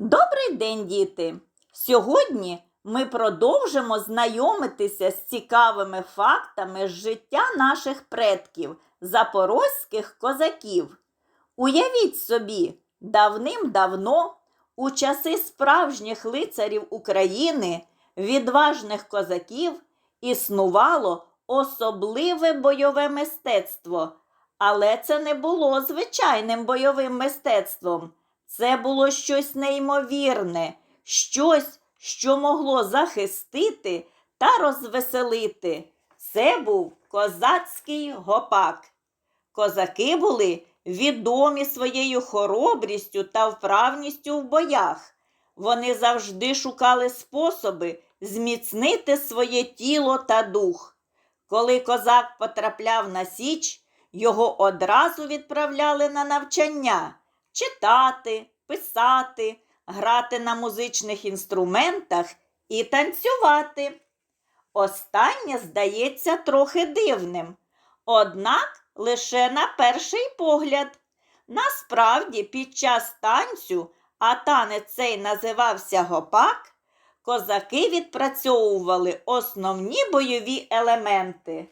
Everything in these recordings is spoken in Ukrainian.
Добрий день, діти! Сьогодні ми продовжимо знайомитися з цікавими фактами з життя наших предків, запорозьких козаків. Уявіть собі, давним-давно, у часи справжніх лицарів України, відважних козаків, існувало особливе бойове мистецтво. Але це не було звичайним бойовим мистецтвом. Це було щось неймовірне, щось, що могло захистити та розвеселити. Це був козацький гопак. Козаки були відомі своєю хоробрістю та вправністю в боях. Вони завжди шукали способи зміцнити своє тіло та дух. Коли козак потрапляв на січ, його одразу відправляли на навчання читати, писати, грати на музичних інструментах і танцювати. Останнє здається трохи дивним, однак лише на перший погляд. Насправді, під час танцю, а танець цей називався гопак, козаки відпрацьовували основні бойові елементи.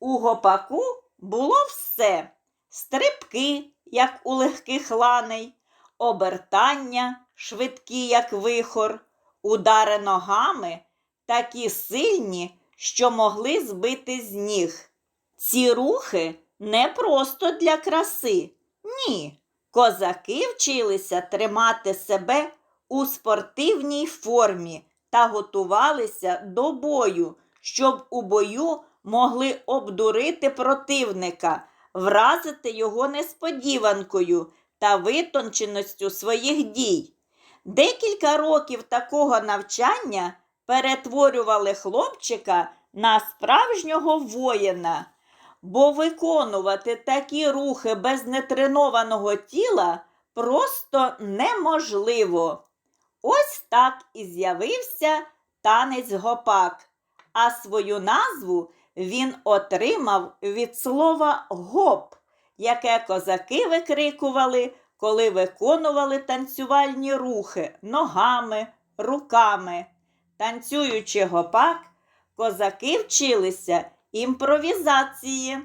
У гопаку було все стрибки, як у легких ланей, обертання, швидкі, як вихор, удари ногами, такі сильні, що могли збити з ніг. Ці рухи не просто для краси. Ні. Козаки вчилися тримати себе у спортивній формі та готувалися до бою, щоб у бою могли обдурити противника, вразити його несподіванкою та витонченістю своїх дій. Декілька років такого навчання перетворювали хлопчика на справжнього воїна, бо виконувати такі рухи без нетренованого тіла просто неможливо. Ось так і з'явився танець гопак, а свою назву він отримав від слова гоп, яке козаки викрикували, коли виконували танцювальні рухи ногами, руками. Танцюючи гопак, козаки вчилися імпровізації.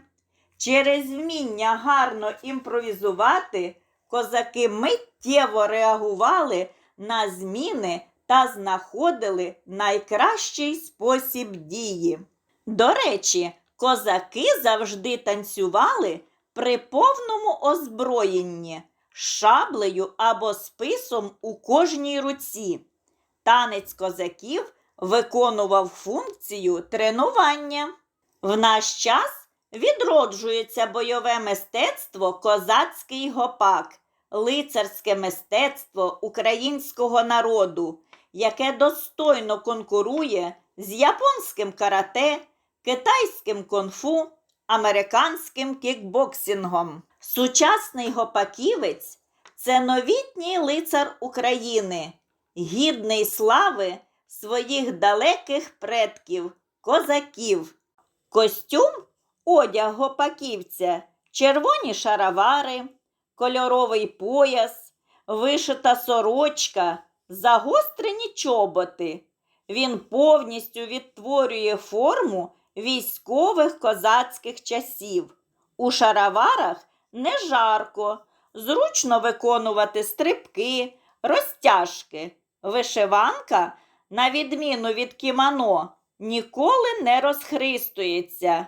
Через вміння гарно імпровізувати, козаки миттєво реагували на зміни та знаходили найкращий спосіб дії. До речі, козаки завжди танцювали при повному озброєнні, шаблею або списом у кожній руці. Танець козаків виконував функцію тренування. В наш час відроджується бойове мистецтво козацький гопак, лицарське мистецтво українського народу, яке достойно конкурує з японським карате, китайським кунг-фу, американським кікбоксингом. Сучасний гопаківець це новітній лицар України, гідний слави своїх далеких предків, козаків. Костюм одяг гопаківця, червоні шаровари, кольоровий пояс, вишита сорочка, загострені чоботи. Він повністю відтворює форму військових козацьких часів. У шароварах не жарко, зручно виконувати стрибки, розтяжки. Вишиванка, на відміну від кімано, ніколи не розхристується.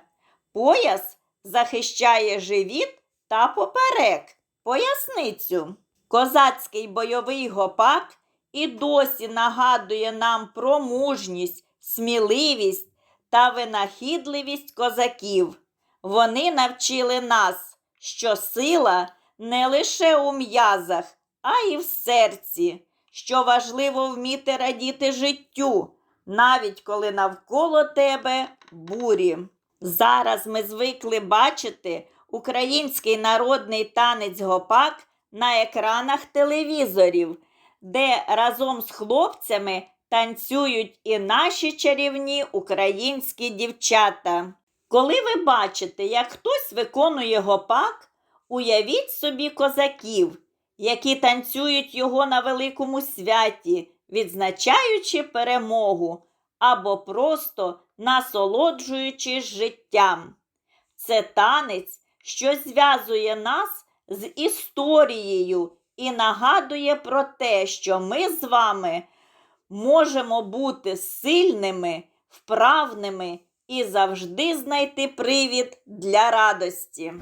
Пояс захищає живіт та поперек, поясницю. Козацький бойовий гопак і досі нагадує нам про мужність, сміливість та винахідливість козаків. Вони навчили нас, що сила не лише у м'язах, а й в серці, що важливо вміти радіти життю, навіть коли навколо тебе бурі. Зараз ми звикли бачити український народний танець гопак на екранах телевізорів, де разом з хлопцями танцюють і наші чарівні українські дівчата. Коли ви бачите, як хтось виконує гопак, уявіть собі козаків, які танцюють його на великому святі, відзначаючи перемогу або просто насолоджуючись життям. Це танець, що зв'язує нас з історією і нагадує про те, що ми з вами можемо бути сильними, вправними і завжди знайти привід для радості.